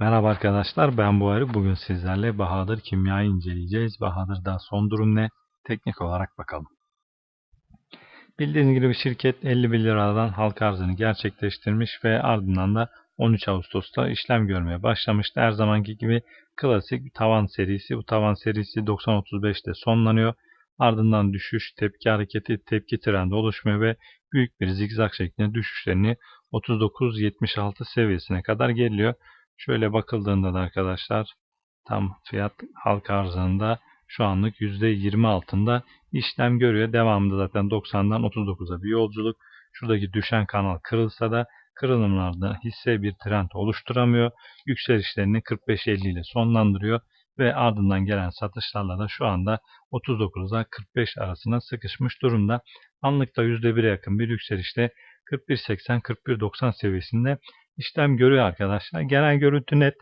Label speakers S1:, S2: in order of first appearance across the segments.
S1: Merhaba arkadaşlar ben Buhari. Bugün sizlerle Bahadır Kimya'yı inceleyeceğiz. Bahadır'da son durum ne? Teknik olarak bakalım. Bildiğiniz gibi şirket 51 liradan halka arzını gerçekleştirmiş ve ardından da 13 Ağustos'ta işlem görmeye başlamıştı. Her zamanki gibi klasik tavan serisi. Bu tavan serisi 90.35'te sonlanıyor. Ardından düşüş, tepki hareketi, tepki trendi oluşmuyor ve büyük bir zigzag şeklinde düşüşlerini 39.76 seviyesine kadar geliyor. Şöyle bakıldığında da arkadaşlar tam fiyat halka arzında şu anlık %20 altında işlem görüyor. Devamında zaten 90'dan 39'a bir yolculuk. Şuradaki düşen kanal kırılsa da kırılımlarda hisse bir trend oluşturamıyor. Yükselişlerini 45-50 ile sonlandırıyor ve ardından gelen satışlarla da şu anda 39'a 45 arasına sıkışmış durumda. Anlıkta %1'e yakın bir yükselişte 41.80-41.90 seviyesinde işlem görüyor arkadaşlar. Genel görüntü net.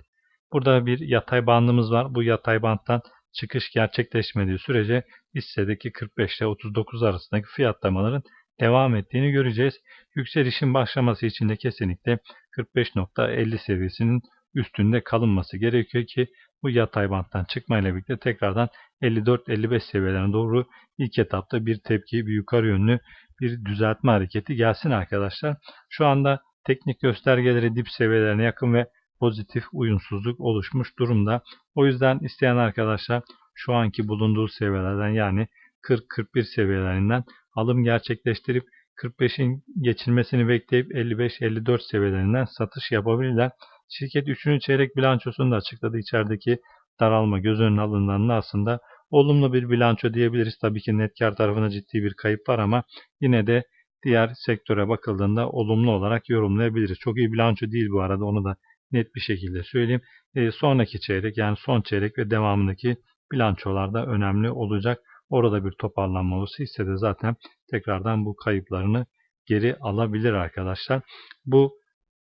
S1: Burada bir yatay bandımız var. Bu yatay bandtan çıkış gerçekleşmediği sürece hissedeki 45 ile 39 arasındaki fiyatlamaların devam ettiğini göreceğiz. Yükselişin başlaması için de kesinlikle 45.50 seviyesinin üstünde kalınması gerekiyor ki bu yatay banttan çıkmayla birlikte tekrardan 54-55 seviyelerine doğru ilk etapta bir tepki, bir yukarı yönlü bir düzeltme hareketi gelsin arkadaşlar. Şu anda teknik göstergeleri dip seviyelerine yakın ve pozitif uyumsuzluk oluşmuş durumda. O yüzden isteyen arkadaşlar şu anki bulunduğu seviyelerden yani 40-41 seviyelerinden alım gerçekleştirip 45'in geçilmesini bekleyip 55-54 seviyelerinden satış yapabilirler. Şirket 3. çeyrek bilançosunu da açıkladı. İçerideki daralma göz önüne alındığında aslında olumlu bir bilanço diyebiliriz. Tabii ki net kar tarafında ciddi bir kayıp var ama yine de diğer sektöre bakıldığında olumlu olarak yorumlayabiliriz. Çok iyi bilanço değil bu arada onu da net bir şekilde söyleyeyim. E, sonraki çeyrek yani son çeyrek ve devamındaki bilançolarda önemli olacak. Orada bir toparlanma olursa hissede zaten tekrardan bu kayıplarını geri alabilir arkadaşlar. Bu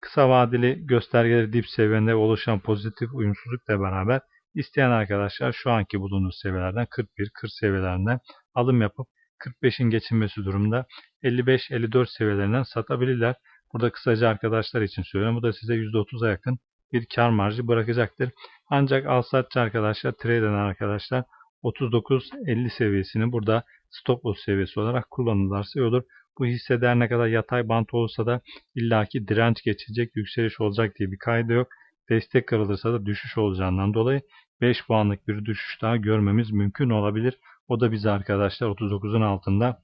S1: kısa vadeli göstergeleri dip seviyende oluşan pozitif uyumsuzlukla beraber isteyen arkadaşlar şu anki bulunduğu seviyelerden 41-40 seviyelerinden alım yapıp 45'in geçilmesi durumda 55-54 seviyelerinden satabilirler. Burada kısaca arkadaşlar için söylüyorum. Bu da size %30'a yakın bir kar marjı bırakacaktır. Ancak al satçı arkadaşlar, trade eden arkadaşlar 39-50 seviyesini burada stop loss seviyesi olarak kullanırlarsa iyi olur. Bu hisseder ne kadar yatay bant olsa da illaki direnç geçecek, yükseliş olacak diye bir kaydı yok. Destek kırılırsa da düşüş olacağından dolayı 5 puanlık bir düşüş daha görmemiz mümkün olabilir. O da bizi arkadaşlar 39'un altında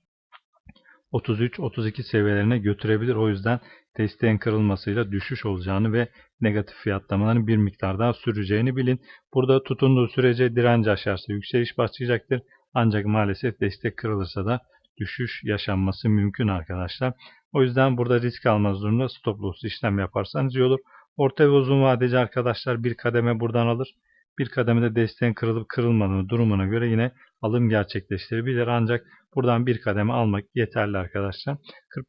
S1: 33-32 seviyelerine götürebilir. O yüzden desteğin kırılmasıyla düşüş olacağını ve negatif fiyatlamaların bir miktar daha süreceğini bilin. Burada tutunduğu sürece direnç aşarsa yükseliş başlayacaktır. Ancak maalesef destek kırılırsa da düşüş yaşanması mümkün arkadaşlar. O yüzden burada risk almaz durumda stop loss işlem yaparsanız iyi olur. Orta ve uzun vadeci arkadaşlar bir kademe buradan alır. Bir kademede desteğin kırılıp kırılmadığını durumuna göre yine alım gerçekleştirebilir. Ancak buradan bir kademe almak yeterli arkadaşlar.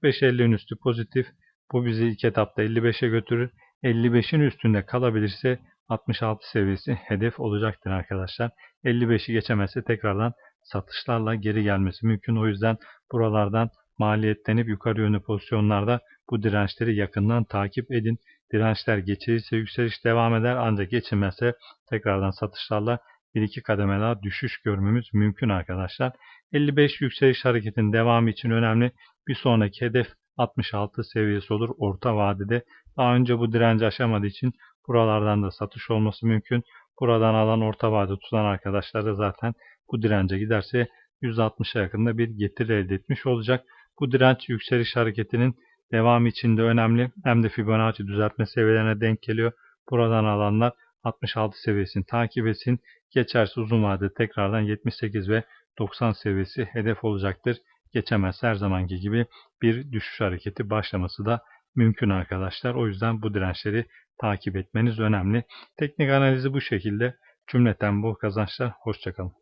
S1: 45-50'in üstü pozitif. Bu bizi ilk etapta 55'e götürür. 55'in üstünde kalabilirse 66 seviyesi hedef olacaktır arkadaşlar. 55'i geçemezse tekrardan satışlarla geri gelmesi mümkün. O yüzden buralardan maliyetlenip yukarı yönlü pozisyonlarda bu dirençleri yakından takip edin. Dirençler geçilirse yükseliş devam eder ancak geçilmezse tekrardan satışlarla bir iki kademe daha düşüş görmemiz mümkün arkadaşlar. 55 yükseliş hareketinin devamı için önemli. Bir sonraki hedef 66 seviyesi olur orta vadede. Daha önce bu direnci aşamadığı için buralardan da satış olması mümkün. Buradan alan orta vade tutan arkadaşlar da zaten bu dirence giderse 160'a yakında bir getiri elde etmiş olacak. Bu direnç yükseliş hareketinin devamı için de önemli. Hem de Fibonacci düzeltme seviyelerine denk geliyor. Buradan alanlar 66 seviyesini takip etsin. Geçerse uzun vadede tekrardan 78 ve 90 seviyesi hedef olacaktır. Geçemez her zamanki gibi bir düşüş hareketi başlaması da mümkün arkadaşlar. O yüzden bu dirençleri takip etmeniz önemli. Teknik analizi bu şekilde. Cümleten bu kazançlar. Hoşçakalın.